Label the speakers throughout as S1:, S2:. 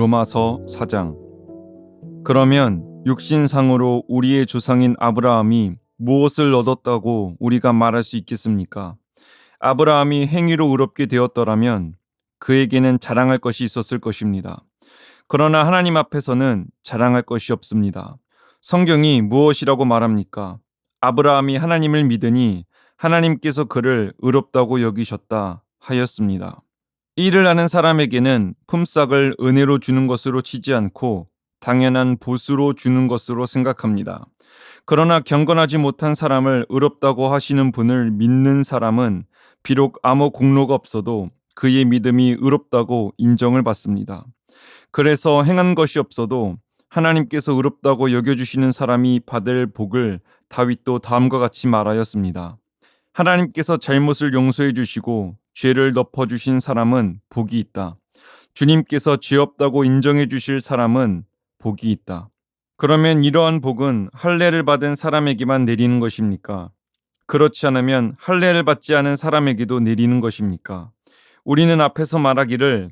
S1: 로마서 4장 그러면 육신상으로 우리의 조상인 아브라함이 무엇을 얻었다고 우리가 말할 수 있겠습니까? 아브라함이 행위로 의롭게 되었더라면 그에게는 자랑할 것이 있었을 것입니다. 그러나 하나님 앞에서는 자랑할 것이 없습니다. 성경이 무엇이라고 말합니까? 아브라함이 하나님을 믿으니 하나님께서 그를 의롭다고 여기셨다 하였습니다. 일을 하는 사람에게는 품삯을 은혜로 주는 것으로 치지 않고 당연한 보수로 주는 것으로 생각합니다. 그러나 경건하지 못한 사람을 의롭다고 하시는 분을 믿는 사람은 비록 아무 공로가 없어도 그의 믿음이 의롭다고 인정을 받습니다. 그래서 행한 것이 없어도 하나님께서 의롭다고 여겨주시는 사람이 받을 복을 다윗도 다음과 같이 말하였습니다. 하나님께서 잘못을 용서해 주시고 죄를 덮어 주신 사람은 복이 있다. 주님께서 죄 없다고 인정해 주실 사람은 복이 있다. 그러면 이러한 복은 할례를 받은 사람에게만 내리는 것입니까? 그렇지 않으면 할례를 받지 않은 사람에게도 내리는 것입니까? 우리는 앞에서 말하기를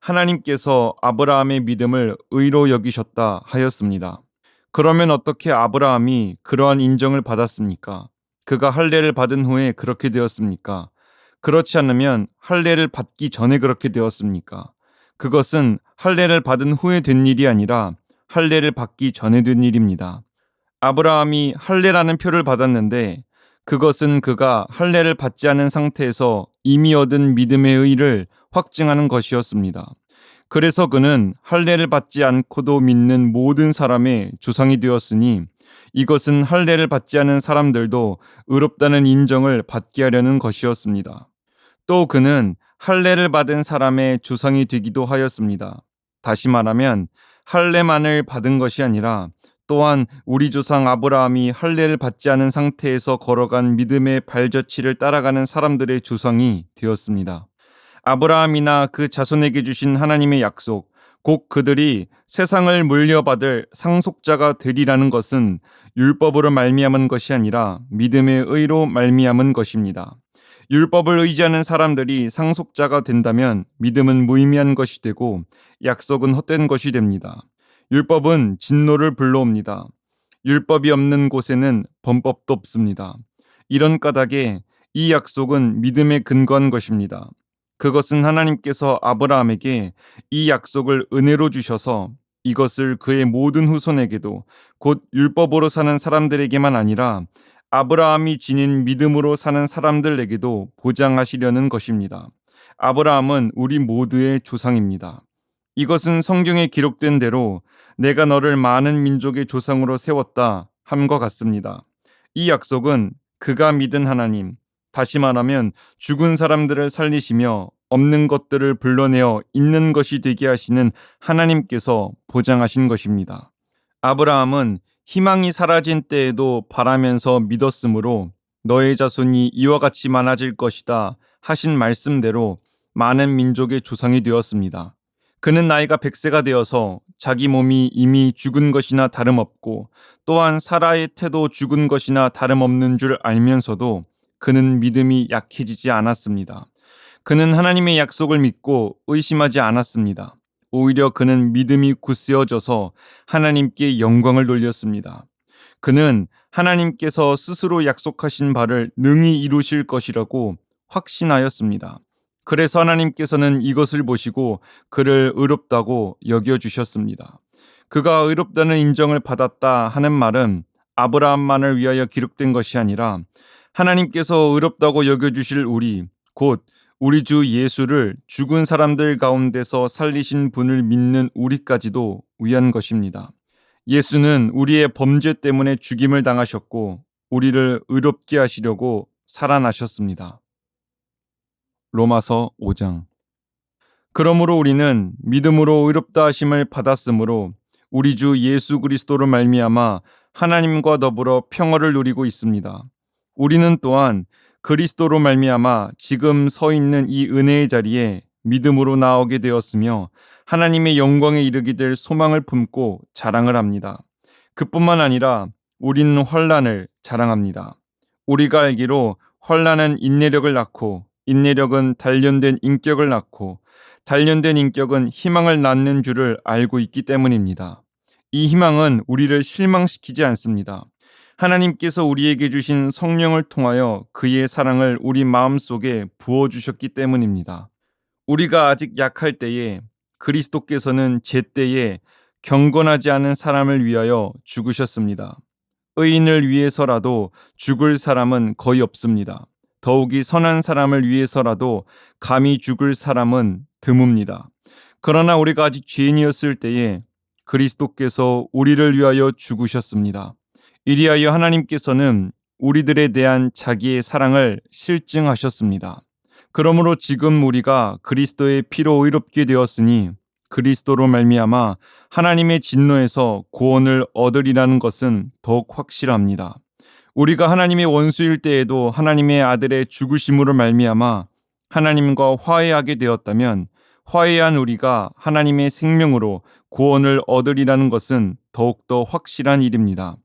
S1: 하나님께서 아브라함의 믿음을 의로 여기셨다 하였습니다. 그러면 어떻게 아브라함이 그러한 인정을 받았습니까? 그가 할례를 받은 후에 그렇게 되었습니까? 그렇지 않으면 할례를 받기 전에 그렇게 되었습니까? 그것은 할례를 받은 후에 된 일이 아니라 할례를 받기 전에 된 일입니다. 아브라함이 할례라는 표를 받았는데 그것은 그가 할례를 받지 않은 상태에서 이미 얻은 믿음의 의를 확증하는 것이었습니다. 그래서 그는 할례를 받지 않고도 믿는 모든 사람의 조상이 되었으니 이것은 할례를 받지 않은 사람들도 의롭다는 인정을 받게 하려는 것이었습니다. 또 그는 할례를 받은 사람의 조상이 되기도 하였습니다. 다시 말하면 할례만을 받은 것이 아니라 또한 우리 조상 아브라함이 할례를 받지 않은 상태에서 걸어간 믿음의 발자취를 따라가는 사람들의 조상이 되었습니다. 아브라함이나 그 자손에게 주신 하나님의 약속, 곧 그들이 세상을 물려받을 상속자가 되리라는 것은 율법으로 말미암은 것이 아니라 믿음의 의로 말미암은 것입니다. 율법을 의지하는 사람들이 상속자가 된다면 믿음은 무의미한 것이 되고 약속은 헛된 것이 됩니다. 율법은 진노를 불러옵니다. 율법이 없는 곳에는 범법도 없습니다. 이런 까닭에 이 약속은 믿음에 근거한 것입니다. 그것은 하나님께서 아브라함에게 이 약속을 은혜로 주셔서 이것을 그의 모든 후손에게도 곧 율법으로 사는 사람들에게만 아니라 아브라함이 지닌 믿음으로 사는 사람들에게도 보장하시려는 것입니다. 아브라함은 우리 모두의 조상입니다. 이것은 성경에 기록된 대로 내가 너를 많은 민족의 조상으로 세웠다 함과 같습니다. 이 약속은 그가 믿은 하나님, 다시 말하면 죽은 사람들을 살리시며 없는 것들을 불러내어 있는 것이 되게 하시는 하나님께서 보장하신 것입니다. 아브라함은 희망이 사라진 때에도 바라면서 믿었으므로 너의 자손이 이와 같이 많아질 것이다 하신 말씀대로 많은 민족의 조상이 되었습니다. 그는 나이가 100세가 되어서 자기 몸이 이미 죽은 것이나 다름없고 또한 사라의 태도 죽은 것이나 다름없는 줄 알면서도 그는 믿음이 약해지지 않았습니다. 그는 하나님의 약속을 믿고 의심하지 않았습니다. 오히려 그는 믿음이 굳세어져서 하나님께 영광을 돌렸습니다. 그는 하나님께서 스스로 약속하신 바를 능히 이루실 것이라고 확신하였습니다. 그래서 하나님께서는 이것을 보시고 그를 의롭다고 여겨주셨습니다. 그가 의롭다는 인정을 받았다 하는 말은 아브라함만을 위하여 기록된 것이 아니라 하나님께서 의롭다고 여겨주실 우리, 곧 우리 주 예수를 죽은 사람들 가운데서 살리신 분을 믿는 우리까지도 위한 것입니다. 예수는 우리의 범죄 때문에 죽임을 당하셨고 우리를 의롭게 하시려고 살아나셨습니다. 로마서 5장 그러므로 우리는 믿음으로 의롭다 하심을 받았으므로 우리 주 예수 그리스도로 말미암아 하나님과 더불어 평화를 누리고 있습니다. 우리는 또한 그리스도로 말미암아 지금 서 있는 이 은혜의 자리에 믿음으로 나오게 되었으며 하나님의 영광에 이르게 될 소망을 품고 자랑을 합니다. 그뿐만 아니라 우리는 환란을 자랑합니다. 우리가 알기로 환란은 인내력을 낳고 인내력은 단련된 인격을 낳고 단련된 인격은 희망을 낳는 줄을 알고 있기 때문입니다. 이 희망은 우리를 실망시키지 않습니다. 하나님께서 우리에게 주신 성령을 통하여 그의 사랑을 우리 마음속에 부어주셨기 때문입니다. 우리가 아직 약할 때에 그리스도께서는 제때에 경건하지 않은 사람을 위하여 죽으셨습니다. 의인을 위해서라도 죽을 사람은 거의 없습니다. 더욱이 선한 사람을 위해서라도 감히 죽을 사람은 드뭅니다. 그러나 우리가 아직 죄인이었을 때에 그리스도께서 우리를 위하여 죽으셨습니다. 이리하여 하나님께서는 우리들에 대한 자기의 사랑을 실증하셨습니다. 그러므로 지금 우리가 그리스도의 피로 의롭게 되었으니 그리스도로 말미암아 하나님의 진노에서 구원을 얻으리라는 것은 더욱 확실합니다. 우리가 하나님의 원수일 때에도 하나님의 아들의 죽으심으로 말미암아 하나님과 화해하게 되었다면 화해한 우리가 하나님의 생명으로 구원을 얻으리라는 것은 더욱더 확실한 일입니다.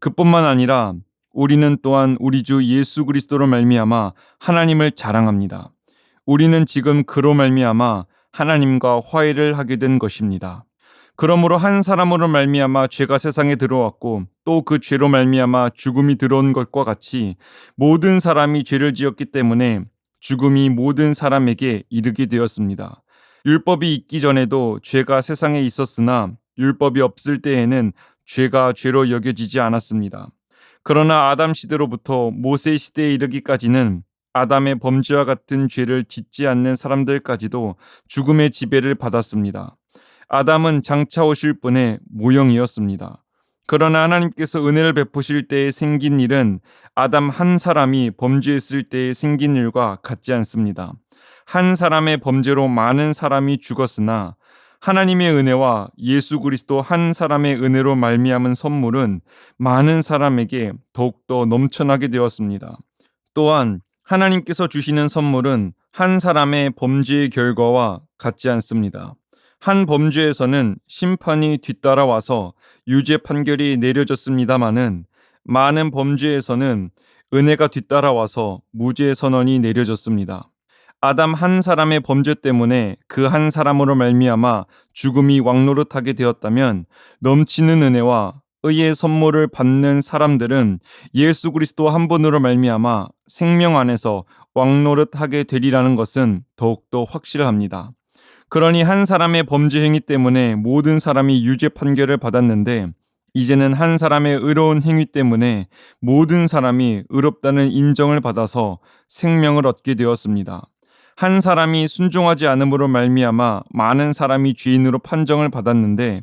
S1: 그뿐만 아니라 우리는 또한 우리 주 예수 그리스도로 말미암아 하나님을 자랑합니다. 우리는 지금 그로 말미암아 하나님과 화해를 하게 된 것입니다. 그러므로 한 사람으로 말미암아 죄가 세상에 들어왔고 또 그 죄로 말미암아 죽음이 들어온 것과 같이 모든 사람이 죄를 지었기 때문에 죽음이 모든 사람에게 이르게 되었습니다. 율법이 있기 전에도 죄가 세상에 있었으나 율법이 없을 때에는 죄가 죄로 여겨지지 않았습니다. 그러나 아담 시대로부터 모세 시대에 이르기까지는 아담의 범죄와 같은 죄를 짓지 않는 사람들까지도 죽음의 지배를 받았습니다. 아담은 장차 오실 분의 모형이었습니다. 그러나 하나님께서 은혜를 베푸실 때에 생긴 일은 아담 한 사람이 범죄했을 때에 생긴 일과 같지 않습니다. 한 사람의 범죄로 많은 사람이 죽었으나 하나님의 은혜와 예수 그리스도 한 사람의 은혜로 말미암은 선물은 많은 사람에게 더욱더 넘쳐나게 되었습니다. 또한 하나님께서 주시는 선물은 한 사람의 범죄의 결과와 같지 않습니다. 한 범죄에서는 심판이 뒤따라와서 유죄 판결이 내려졌습니다마는 많은 범죄에서는 은혜가 뒤따라와서 무죄 선언이 내려졌습니다. 아담 한 사람의 범죄 때문에 그 한 사람으로 말미암아 죽음이 왕노릇하게 되었다면 넘치는 은혜와 의의 선물을 받는 사람들은 예수 그리스도 한 분으로 말미암아 생명 안에서 왕노릇하게 되리라는 것은 더욱더 확실합니다. 그러니 한 사람의 범죄 행위 때문에 모든 사람이 유죄 판결을 받았는데 이제는 한 사람의 의로운 행위 때문에 모든 사람이 의롭다는 인정을 받아서 생명을 얻게 되었습니다. 한 사람이 순종하지 않음으로 말미암아 많은 사람이 죄인으로 판정을 받았는데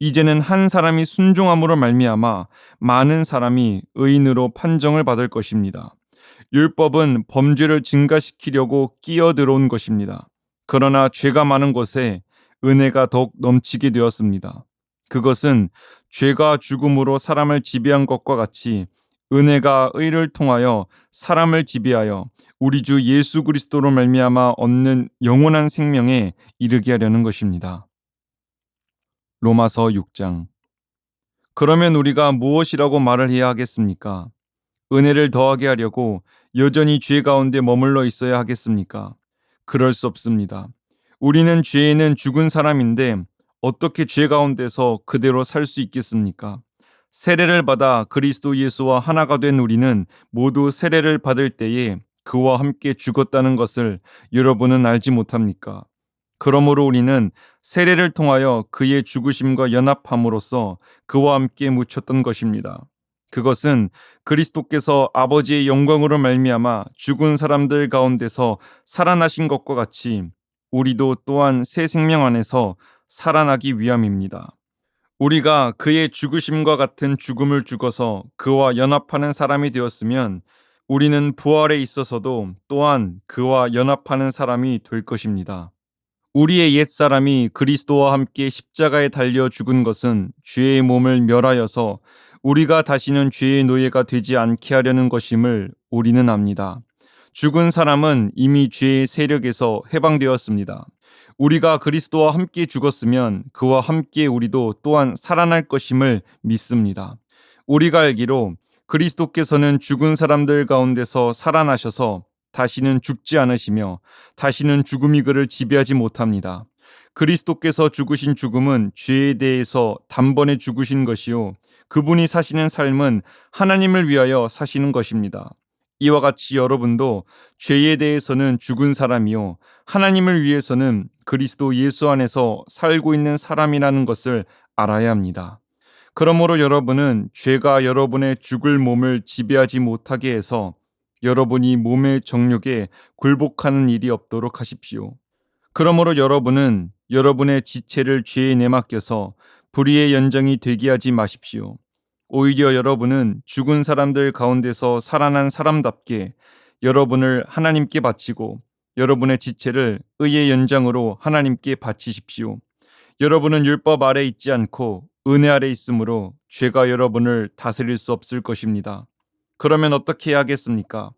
S1: 이제는 한 사람이 순종함으로 말미암아 많은 사람이 의인으로 판정을 받을 것입니다. 율법은 범죄를 증가시키려고 끼어 들어온 것입니다. 그러나 죄가 많은 곳에 은혜가 더욱 넘치게 되었습니다. 그것은 죄가 죽음으로 사람을 지배한 것과 같이 은혜가 의를 통하여 사람을 지배하여 우리 주 예수 그리스도로 말미암아 얻는 영원한 생명에 이르게 하려는 것입니다. 로마서 6장 그러면 우리가 무엇이라고 말을 해야 하겠습니까? 은혜를 더하게 하려고 여전히 죄 가운데 머물러 있어야 하겠습니까? 그럴 수 없습니다. 우리는 죄에는 죽은 사람인데 어떻게 죄 가운데서 그대로 살 수 있겠습니까? 세례를 받아 그리스도 예수와 하나가 된 우리는 모두 세례를 받을 때에 그와 함께 죽었다는 것을 여러분은 알지 못합니까? 그러므로 우리는 세례를 통하여 그의 죽으심과 연합함으로써 그와 함께 묻혔던 것입니다. 그것은 그리스도께서 아버지의 영광으로 말미암아 죽은 사람들 가운데서 살아나신 것과 같이 우리도 또한 새 생명 안에서 살아나기 위함입니다. 우리가 그의 죽으심과 같은 죽음을 죽어서 그와 연합하는 사람이 되었으면 우리는 부활에 있어서도 또한 그와 연합하는 사람이 될 것입니다. 우리의 옛 사람이 그리스도와 함께 십자가에 달려 죽은 것은 죄의 몸을 멸하여서 우리가 다시는 죄의 노예가 되지 않게 하려는 것임을 우리는 압니다. 죽은 사람은 이미 죄의 세력에서 해방되었습니다. 우리가 그리스도와 함께 죽었으면 그와 함께 우리도 또한 살아날 것임을 믿습니다. 우리가 알기로 그리스도께서는 죽은 사람들 가운데서 살아나셔서 다시는 죽지 않으시며 다시는 죽음이 그를 지배하지 못합니다. 그리스도께서 죽으신 죽음은 죄에 대해서 단번에 죽으신 것이요. 그분이 사시는 삶은 하나님을 위하여 사시는 것입니다. 이와 같이 여러분도 죄에 대해서는 죽은 사람이요. 하나님을 위해서는 그리스도 예수 안에서 살고 있는 사람이라는 것을 알아야 합니다. 그러므로 여러분은 죄가 여러분의 죽을 몸을 지배하지 못하게 해서 여러분이 몸의 정욕에 굴복하는 일이 없도록 하십시오. 그러므로 여러분은 여러분의 지체를 죄에 내맡겨서 불의의 연정이 되게 하지 마십시오. 오히려 여러분은 죽은 사람들 가운데서 살아난 사람답게 여러분을 하나님께 바치고 여러분의 지체를 의의 연장으로 하나님께 바치십시오. 여러분은 율법 아래 있지 않고 은혜 아래 있으므로 죄가 여러분을 다스릴 수 없을 것입니다. 그러면 어떻게 해야겠습니까?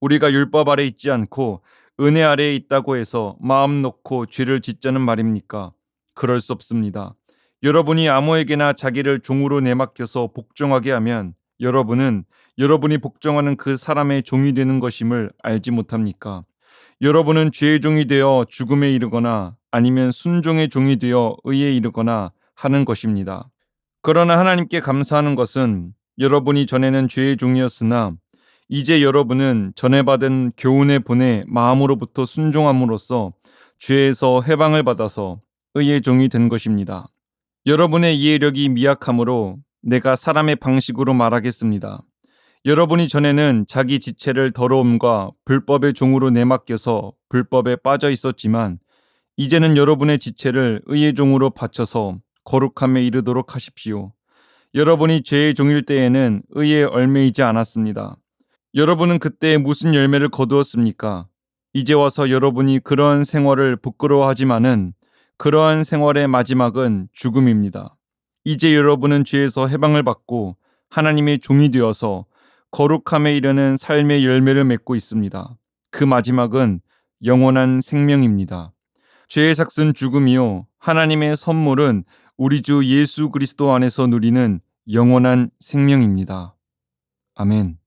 S1: 우리가 율법 아래 있지 않고 은혜 아래에 있다고 해서 마음 놓고 죄를 짓자는 말입니까? 그럴 수 없습니다. 여러분이 아무에게나 자기를 종으로 내맡겨서 복종하게 하면 여러분은 여러분이 복종하는 그 사람의 종이 되는 것임을 알지 못합니까? 여러분은 죄의 종이 되어 죽음에 이르거나 아니면 순종의 종이 되어 의에 이르거나 하는 것입니다. 그러나 하나님께 감사하는 것은 여러분이 전에는 죄의 종이었으나 이제 여러분은 전에 받은 교훈의 본에 마음으로부터 순종함으로써 죄에서 해방을 받아서 의의 종이 된 것입니다. 여러분의 이해력이 미약하므로 내가 사람의 방식으로 말하겠습니다. 여러분이 전에는 자기 지체를 더러움과 불법의 종으로 내맡겨서 불법에 빠져 있었지만 이제는 여러분의 지체를 의의 종으로 바쳐서 거룩함에 이르도록 하십시오. 여러분이 죄의 종일 때에는 의에 얼매이지 않았습니다. 여러분은 그때 무슨 열매를 거두었습니까? 이제 와서 여러분이 그러한 생활을 부끄러워하지만은 그러한 생활의 마지막은 죽음입니다. 이제 여러분은 죄에서 해방을 받고 하나님의 종이 되어서 거룩함에 이르는 삶의 열매를 맺고 있습니다. 그 마지막은 영원한 생명입니다. 죄의 삭은 죽음이요. 하나님의 선물은 우리 주 예수 그리스도 안에서 누리는 영원한 생명입니다. 아멘.